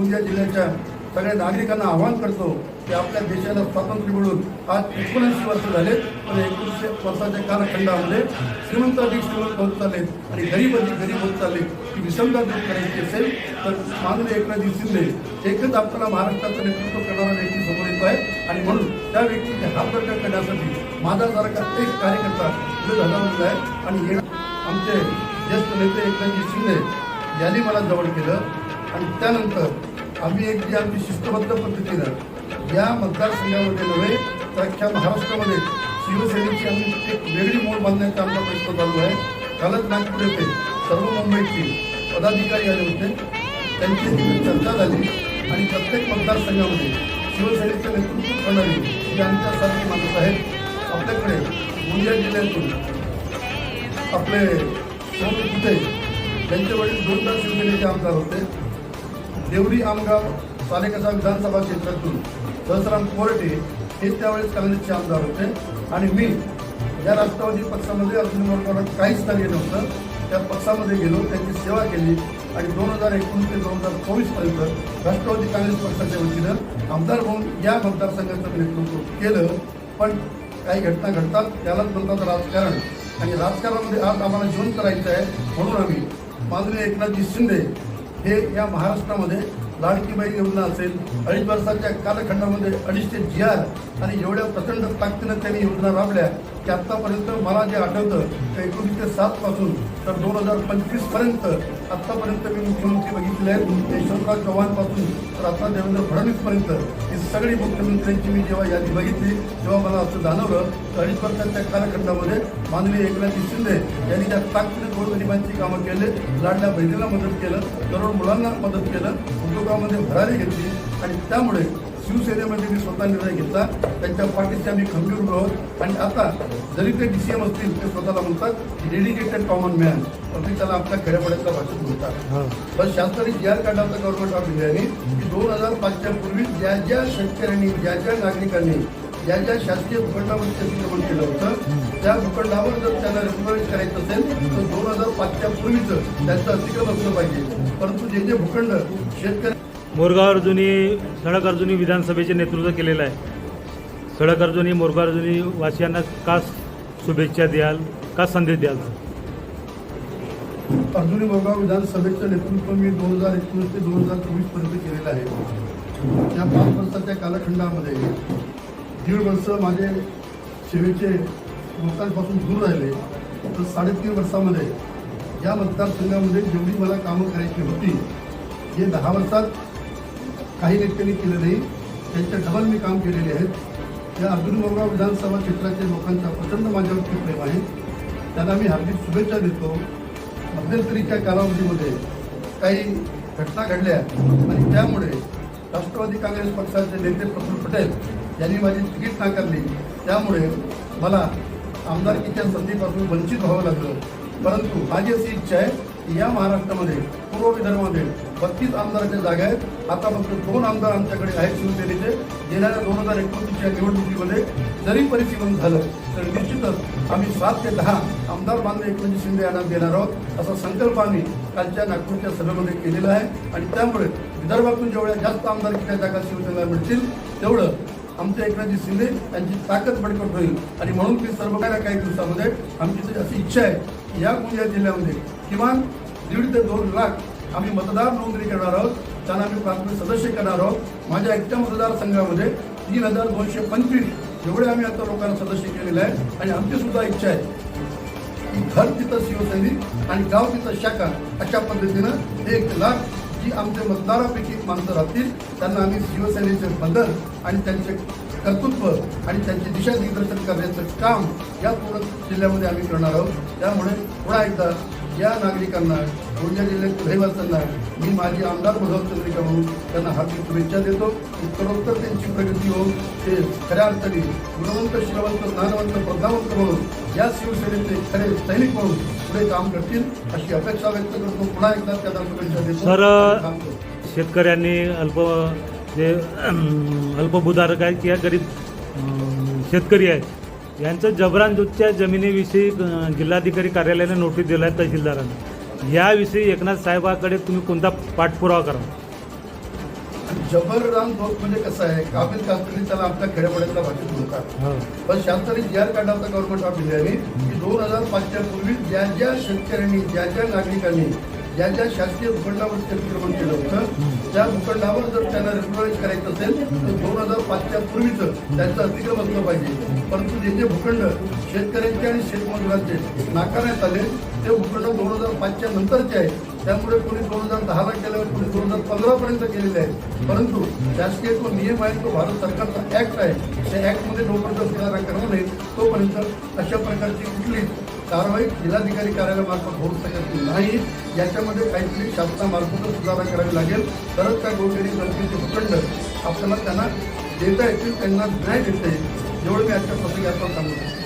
गोंदिया जिल्ह्याच्या सगळ्या नागरिकांना आवाहन करतो की आपल्या देशाला स्वातंत्र्य मिळून आज एकोणऐंशी वर्ष झाले पण एकोणीसशे वर्षाच्या कालखंडामध्ये श्रीमंत अधिक श्रीमंत होत चालले आणि गरीब अधिक गरीब होत चालले की विषमता दूर करायची असेल तर माननीय एकनाथजी शिंदे एकच आपल्याला महाराष्ट्राचं नेतृत्व करणारा व्यक्ती समोर येतो आहे. आणि म्हणून त्या व्यक्तीचे हात दर्शन करण्यासाठी माझ्यासारखा एक कार्यकर्ता पुढे झालेला आहे. आणि हे आमचे ज्येष्ठ नेते एकनाथजी शिंदे यांनी मला जवळ केलं. आणि त्यानंतर आम्ही एक जी आमची शिस्तबद्ध पद्धतीनं या मतदारसंघामध्ये नव्हे तर अख्ख्या महाराष्ट्रामध्ये शिवसेनेची आम्ही एक वेगळी मोड बांधण्याचा आमचा प्रयत्न चालू आहे. कालच नागपूर येथे सर्व मुंबईची पदाधिकारी आले होते. त्यांची चर्चा झाली आणि प्रत्येक मतदारसंघामध्ये शिवसेनेचं नेतृत्व करणारी ही आमच्यासारखी माणूस आहेत आपल्याकडे गोंदिया जिल्ह्यातून आपले सोन होते त्यांचे वडील दोनदा शिवसेनेचे आमदार होते. देवरी आमगाव सालेकसा विधानसभा क्षेत्रातून दसराम कोरटे हे त्यावेळेस काँग्रेसचे आमदार होते. आणि मी या राष्ट्रवादी पक्षामध्ये अर्जुन मोरगावला काहीच कार्य नव्हतं. त्या पक्षामध्ये गेलो त्यांची सेवा केली आणि दोन हजार एकोणीस ते दोन हजार चोवीसपर्यंत राष्ट्रवादी काँग्रेस पक्षाच्या वतीनं आमदार म्हणून या मतदारसंघाचं नेतृत्व केलं. पण काही घटना घडतात त्यालाच म्हणतात राजकारण. आणि राजकारणामध्ये आज आम्हाला जीवन करायचं आहे म्हणून आम्ही माननीय एकनाथजी शिंदे हे या महाराष्ट्रामध्ये लाडकीबाई योजना असेल अडीच वर्षाच्या कालखंडामध्ये अडीचशे जी आर आणि एवढ्या प्रचंड ताकदीनं त्यांनी योजना राबल्या की आत्तापर्यंत मला जे आठवतं ते एकोणीसशे सातपासून तर दोन हजार पंचवीसपर्यंत आत्तापर्यंत मी मुख्यमंत्री बघितले आहेत यशवंतराव चव्हाणपासून तर आता देवेंद्र फडणवीसपर्यंत ही सगळी मुख्यमंत्र्यांची मी जेव्हा यादी बघितली तेव्हा मला असं जाणवलं. तर अडीच वर्षाच्या कालखंडामध्ये माननीय एकनाथजी शिंदे यांनी ज्या ताकदीने गोरगरिबांची कामं केले लाडल्या बहिणीला मदत केलं तरुण मुलांना मदत केलं उद्योगामध्ये भरारी घेतली. आणि त्यामुळे शिवसेनेमध्ये मी स्वतः निर्णय घेतला. त्यांच्या पाठीशी आम्ही खंबीर आहोत. आणि आता जरी ते डी सी एम असतील ते स्वतःला म्हणतात डेडिकेटेड कॉमन मॅन पण ते त्याला आपल्या खेड्यापाड्यातल्या भाषेत बोलतात पण शास्त्री जी आर होता गव्हर्नमेंट ऑफ इंडियाने की दोन हजार पाचच्या पूर्वी ज्या ज्या शेतकऱ्यांनी ज्या ज्या नागरिकांनी ज्या ज्या शासकीय भूखंडावर अतिक्रमण केलं होतं त्या भूखंडावर जर त्यांना रेग्युलराईज करायचं असेल तर दोन हजार पाचच्या पूर्वीचं त्यांचं अतिक्रमण असलं पाहिजे. परंतु जे जे भूखंड शेतकरी मोरगाव अर्जुनी सडक अर्जुनी विधानसभेचे नेतृत्व केलेलं आहे. सडक अर्जुनी मोरगाव अर्जुनी वासियांना का शुभेच्छा द्याल का संदेश द्याल? अर्जुनी मोरगाव विधानसभेचं नेतृत्व मी दोन हजार एकोणीस ते दोन हजार चोवीसपर्यंत केलेलं आहे. या पाच वर्षाच्या कालखंडामध्ये दीड वर्ष माझे सेवेचे लोकांपासून दूर राहिले. तर साडेतीन वर्षामध्ये या मतदारसंघामध्ये जेवढी मला कामं करायची होती हे दहा वर्षात काही नेत्यांनी केलं नाही. त्यांच्या डबल मी काम केलेले आहेत. या अर्जुन मोरगाव विधानसभा क्षेत्रातील लोकांचा प्रचंड माझ्यावरती प्रेम आहे. त्यांना मी हार्दिक शुभेच्छा देतो. मध्यंतरीच्या कालावधीमध्ये काही घटना घडल्या आणि त्यामुळे राष्ट्रवादी काँग्रेस पक्षाचे नेते प्रफुल्ल पटेल यांनी माझी तिकीट नाकारली. त्यामुळे मला आमदारकीच्या संधीपासून वंचित व्हावं लागलं. परंतु माझी अशी इच्छा आहे या महाराष्ट्रामध्ये पूर्व विदर्भामध्ये बत्तीस आमदाराच्या जागा आहेत. आता फक्त दोन आमदार आमच्याकडे आहेत शिवसेनेचे. येणाऱ्या दोन हजार एकोणतीसच्या निवडणुकीमध्ये जरी परिसीमन झालं तर निश्चितच आम्ही सात ते दहा आमदार बांधले एकनाथजी शिंदे यांना देणार आहोत असा संकल्प आम्ही कालच्या नागपूरच्या सभेमध्ये केलेला आहे. आणि त्यामुळे विदर्भातून जेवढ्या जास्त आमदारकीच्या जागा शिवसेनेला मिळतील तेवढं आमच्या एकनाथजी शिंदे यांची ताकद बळकट होईल. आणि म्हणून मी सर्व काही काही दिवसामध्ये आमची अशी इच्छा आहे की या गोंदिया जिल्ह्यामध्ये किमान दीड ते दोन लाख आम्ही मतदार नोंदणी करणार आहोत. त्यांना आम्ही प्राथमिक सदस्य करणार आहोत. माझ्या एकट्या मतदारसंघामध्ये तीन हजार दोनशे पंचवीस एवढे आम्ही आता लोकांना सदस्य केलेले आहे आणि आमची सुद्धा इच्छा आहे की घर तिथं शिवसैनिक आणि गाव तिथं शाखा अशा पद्धतीनं एक लाख जी आमच्या मतदारापैकी माणसं राहतील त्यांना आम्ही शिवसेनेचे बदल आणि त्यांचे कर्तृत्व आणि त्यांचे दिशा दिग्दर्शन करण्याचं काम या पूर्ण जिल्ह्यामध्ये आम्ही करणार आहोत. त्यामुळे पुन्हा एकदा या नागरिकांना गोंदिया जिल्ह्यातील रहिवाशांना मी माझी आमदार चंद्रिका म्हणून त्यांना हार्दिक शुभेच्छा देतो. उत्तरोत्तर त्यांची प्रगती होऊन ते खऱ्या अर्थाने गुणवंत शिलवंत ज्ञानवंत प्रज्ञावंत म्हणून या शिवसेनेचे खरे सैनिक म्हणून पुढे काम करतील अशी अपेक्षा व्यक्त करतो. पुन्हा एकदा त्यांना शुभेच्छा देतो. सर. शेतकऱ्यांनी अल्प जे अल्पभूधारक आहेत किंवा गरीब शेतकरी आहेत यांचं जबरान दूधच्या जमिनीविषयी जिल्हाधिकारी कार्यालयाने नोटीस दिलं आहे तहसीलदारांना. याविषयी एकनाथ साहेबाकडे तुम्ही कोणता पाठपुरावा करा. जबरदान दोष म्हणजे कसं आहे? काबिल कास्तरी त्याला आपल्या खेड्यापाड्यातल्या भाषेत बोलतात हो. पण शासनाने जी आर काढला होता गव्हर्नमेंट ऑफ इंडियाने की दोन हजार पाचच्या पूर्वी ज्या ज्या शेतकऱ्यांनी ज्या ज्या नागरिकांनी ज्या ज्या शासकीय भूखंडावर अतिक्रमण केलं होतं त्या भूखंडावर जर त्यांना रिप्रोवाईज करायचं असेल तर दोन हजार पाचच्या पूर्वीचं त्यांचं अतिक्रम असलं पाहिजे. परंतु जे जे भूखंड शेतकऱ्यांचे आणि शेतमजुरांचे नाकारण्यात आले ते भूखंड दोन हजार पाचच्या नंतरचे आहे त्यामुळे कोणी दोन हजार दहाला केल्यावर कोणी दोन हजार पंधरा पर्यंत केलेले आहे परंतु शासकीय तो नियम आहे तो भारत सरकारचा ऍक्ट आहे. त्या ऍक्टमध्ये जोपर्यंत सुधारणा करणार नाही तोपर्यंत अशा प्रकारची कुठलीच कारवाई जिल्हाधिकारी कार्यालयामार्फत होऊ शकत नाही. याच्यामध्ये काहीतरी शासनामार्फत सुधारणा करावी लागेल. तरच त्या गोरगरीब जनतेचे भूखंड आपल्याला त्यांना देता येतील त्यांना न्याय देता येईल. एवढं मी आजच्या प्रसंगी आपण सांगू शकतो